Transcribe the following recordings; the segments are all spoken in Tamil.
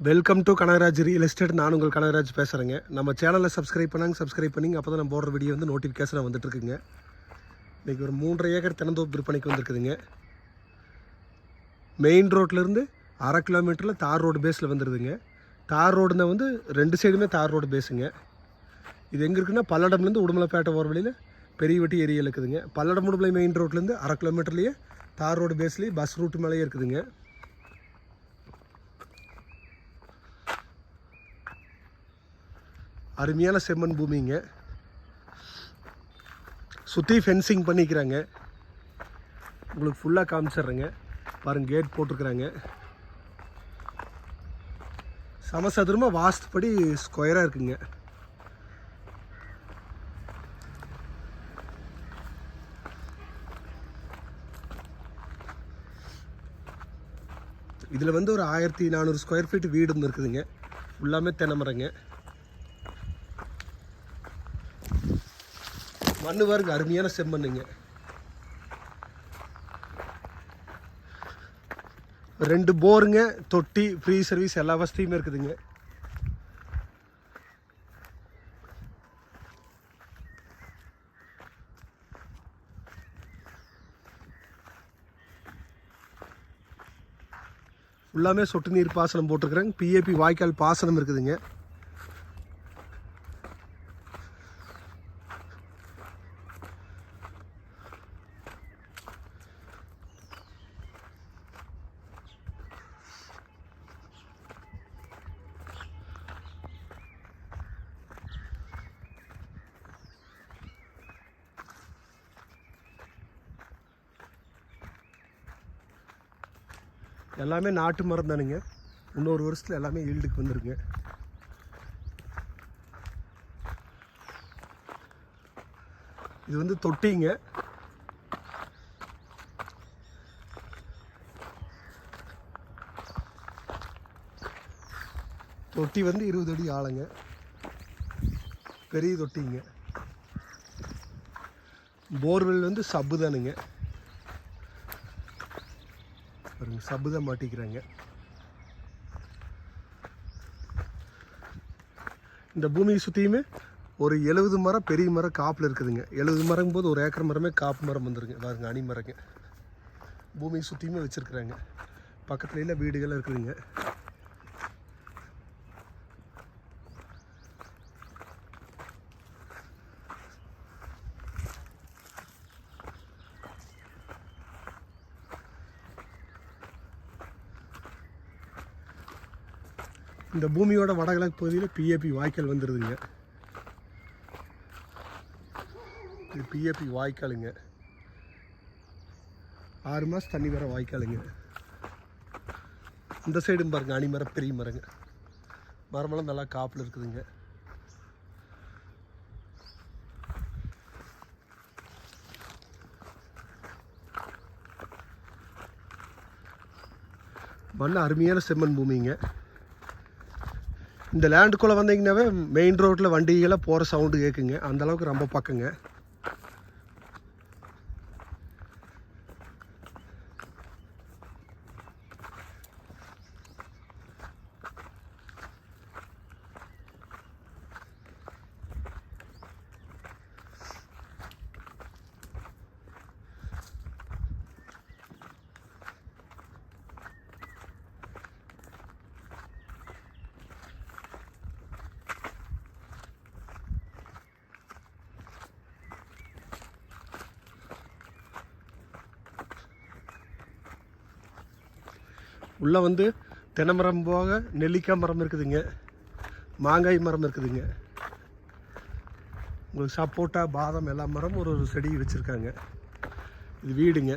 Welcome to Kanagaraj real estate நான் உங்கள் கனகராஜ் பேசுகிறேங்க நம்ம சேனலை சப்ஸ்கிரைப் பண்ணாங்க சப்ஸ்கிரைப் பண்ணிங்க அப்போ தான் நம்ம போடுற வீடியோ வந்து நோட்டிஃபிகேஷன் வந்துட்டுருக்குங்க இன்றைக்கி ஒரு மூன்றரை ஏக்கர் தினந்தோப்பு விற்பனைக்கு வந்திருக்குதுங்க. மெயின் ரோட்லேருந்து அரை கிலோமீட்டரில் தார் ரோடு பேஸில் வந்துடுதுங்க தார் ரோடுனா வந்து ரெண்டு சைடுமே தார் ரோடு பேஸுங்க இது எங்கே இருக்குன்னா பல்லடம்லேருந்து உடுமலைப்பேட்டை போகிற வழியில் பெரிய வெட்டி ஏரியா இருக்குதுங்க. பல்லடம் உடுமலை மெயின் ரோட்லேருந்து அரை கிலோமீட்டர்லேயே தார் ரோடு பேஸ்லேயே பஸ் ரூட் மேலேயே இருக்குதுங்க. அருமையான செம்மண் பூமிங்க. சுற்றி ஃபென்சிங் பண்ணிக்கிறாங்க. உங்களுக்கு ஃபுல்லாக காமிச்சிட்றேங்க. பாருங்க கேட் போட்டிருக்குறாங்க. சமசதுரமாக வாஸ்துப்படி ஸ்கொயராக இருக்குங்க. இதில் வந்து ஒரு ஆயிரத்தி நானூறு ஸ்கொயர் ஃபீட் வீடு இருக்குதுங்க. ஃபுல்லாமே தென்னை மரங்க. மண்ணு பாருங்க அருமையான செம்மண்ணுங்க. ரெண்டு போருங்க தொட்டி ஃப்ரீ சர்வீஸ் எல்லா வசதியுமே இருக்குதுங்க. ஃபுல்லாமே சொட்டு நீர் பாசனம் போட்டிருக்கிறேங்க பிஏபி வாய்க்கால் பாசனம் இருக்குதுங்க. எல்லாமே நாட்டு மரம் தானுங்க. இன்னொரு வருஷத்தில் எல்லாமே ஈல்டுக்கு வந்துருங்க இது வந்து தொட்டிங்க. தொட்டி வந்து இருபது அடி ஆளுங்க பெரிய தொட்டிங்க. போர்வெல் வந்து சப்பு தானுங்க பாருங்க சப்பு தான் மாட்டிக்கிறாங்க. இந்த பூமியை சுற்றியுமே ஒரு எழுபது மரம் பெரிய மரம் காப்பில் இருக்குதுங்க. எழுபது மரம் போது ஒரு ஏக்கர் மரமே காப்பு மரம் வந்துருங்க. பாருங்க அணி மரங்க. பூமியை சுற்றியுமே வச்சுருக்குறாங்க. பக்கத்துலலாம் வீடுகள்லாம் இருக்குதுங்க. இந்த பூமியோட வடகிழக்கு பகுதியில் பிஏபி வாய்க்கால் வந்துடுதுங்க இது பிஏபி வாய்க்காலுங்க. ஆறு மாதம் தண்ணி வர வாய்க்காலுங்க. இந்த சைடும் பாருங்க அணிமரம் பெரிய மரங்க. மரமெல்லாம் நல்லா காப்பில் இருக்குதுங்க. மண் அருமையான செம்மண் பூமிங்க. இந்த லேண்டுக்குள்ளே வந்தீங்கன்னாவே மெயின் ரோட்டில் வண்டிகளாக போகிற சவுண்டு கேட்குங்க அந்த அளவுக்கு ரொம்ப பக்கங்க. உள்ளே வந்து தென்னை மரம் போக நெல்லிக்காய் மரம் இருக்குதுங்க. மாங்காய் மரம் இருக்குதுங்க. உங்களுக்கு சப்போட்டா பாதாம் எல்லா மரம் ஒரு ஒரு செடி வச்சுருக்காங்க. இது வீடுங்க.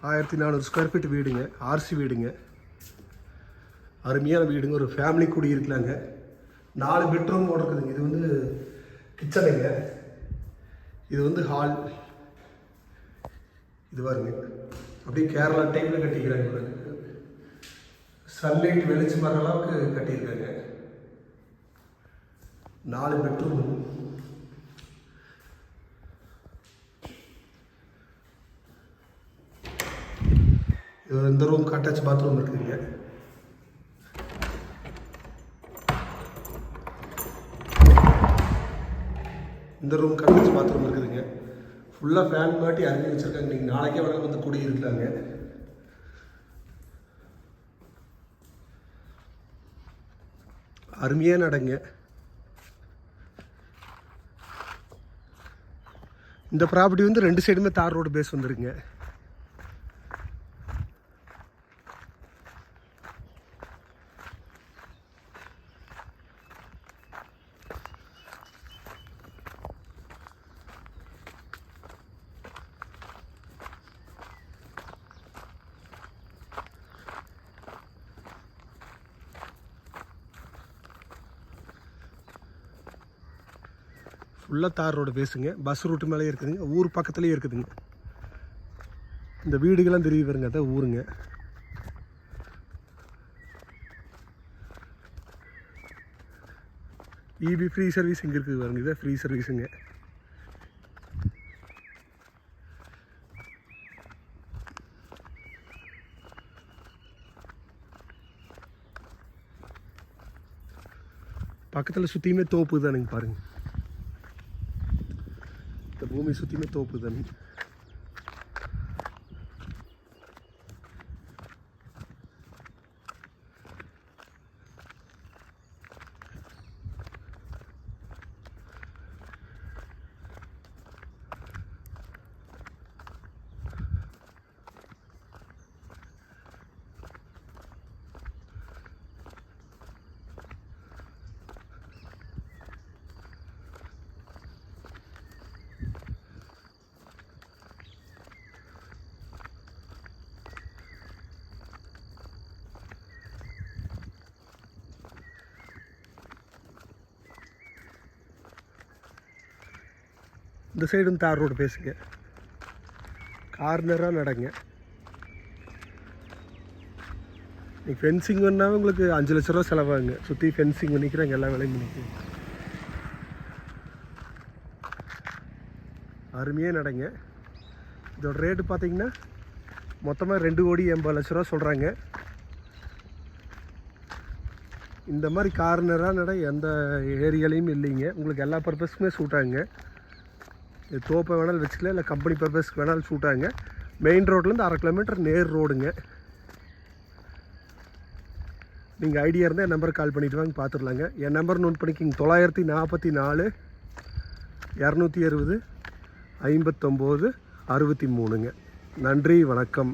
ஆயிரத்தி நானூறு ஸ்கொயர் ஃபீட் வீடுங்க. ஆர்சி வீடுங்க. அருமையான வீடுங்க. ஒரு ஃபேமிலி கூடி இருக்கலாங்க. நாலு பெட்ரூம் இருக்குதுங்க. இது வந்து கிச்சனுங்க இது வந்து ஹால் இது பாருங்க. அப்படியே கேரளா டைமில் கட்டிக்கிறாங்க இவருக்கு சன்லைட் வெளிச்சம் வர அளவுக்கு கட்டியிருக்காங்க. நாலு பெட்ரூம் இந்த ரூம் அட்டாச் பாத்ரூம் இருக்குதுங்க இந்த ரூம் அட்டாச் பாத்ரூம் இருக்குதுங்க ஃபுல்லாக ஃபேன் மாட்டி அருகே வச்சுருக்காங்க. நீங்கள் நாளைக்கே வேணாலும் வந்து குடி அருமையாக நடங்க. இந்த ப்ராப்பர்ட்டி வந்து ரெண்டு சைடுமே தார் ரோடு பேஸ் வந்துருங்க ஃபுல்லாக தார் ரோடு பேசுங்க. பஸ் ரூட்டு மேலேயே இருக்குதுங்க. ஊர் பக்கத்துலேயே இருக்குதுங்க. இந்த வீடுகள்லாம் தெரிய வருங்க அதான் ஊருங்க. இபி ஃப்ரீ சர்வீஸ் இங்கே இருக்குது பாருங்க. இதான் ஃப்ரீ சர்வீஸுங்க பக்கத்தில் சுற்றியுமே தோப்பு தானுங்க பாருங்கள் இந்த பூமி இந்த சைடும் தார் ரோடு பேசுங்க. கார்னராக நடங்க. நீங்கள் ஃபென்சிங் பண்ணால் உங்களுக்கு அஞ்சு லட்ச ரூபா செலவாகுங்க. சுற்றி ஃபென்சிங் பண்ணிக்கிறாங்க எல்லா வேலையும் பண்ணிக்கிறேன். அருமையாக நடங்க. இதோட ரேட்டு பார்த்தீங்கன்னா மொத்தமாக ரெண்டு கோடி எண்பது லட்ச ரூபா சொல்கிறாங்க இந்த மாதிரி கார்னராக நட எந்த ஏரியாலையும் இல்லைங்க. உங்களுக்கு எல்லா பர்பஸ்க்குமே சூட்டாங்க இது தோப்பை வேணாலும் வச்சுக்கலாம் இல்லை கம்பெனி பர்பஸ்க்கு வேணாலும் சூட்டாங்க. மெயின் ரோட்லேருந்து அரை கிலோமீட்டர் நேர் ரோடுங்க நீங்கள் ஐடியா இருந்தால் என் நம்பருக்கு கால் பண்ணிவிட்டு வாங்க பார்த்துடலாங்க என் நம்பர் நோட் பண்ணிக்கிங்க தொள்ளாயிரத்தி நாற்பத்தி நாலு இரநூத்தி அறுபது ஐம்பத்தொம்போது அறுபத்தி மூணுங்க. நன்றி வணக்கம்.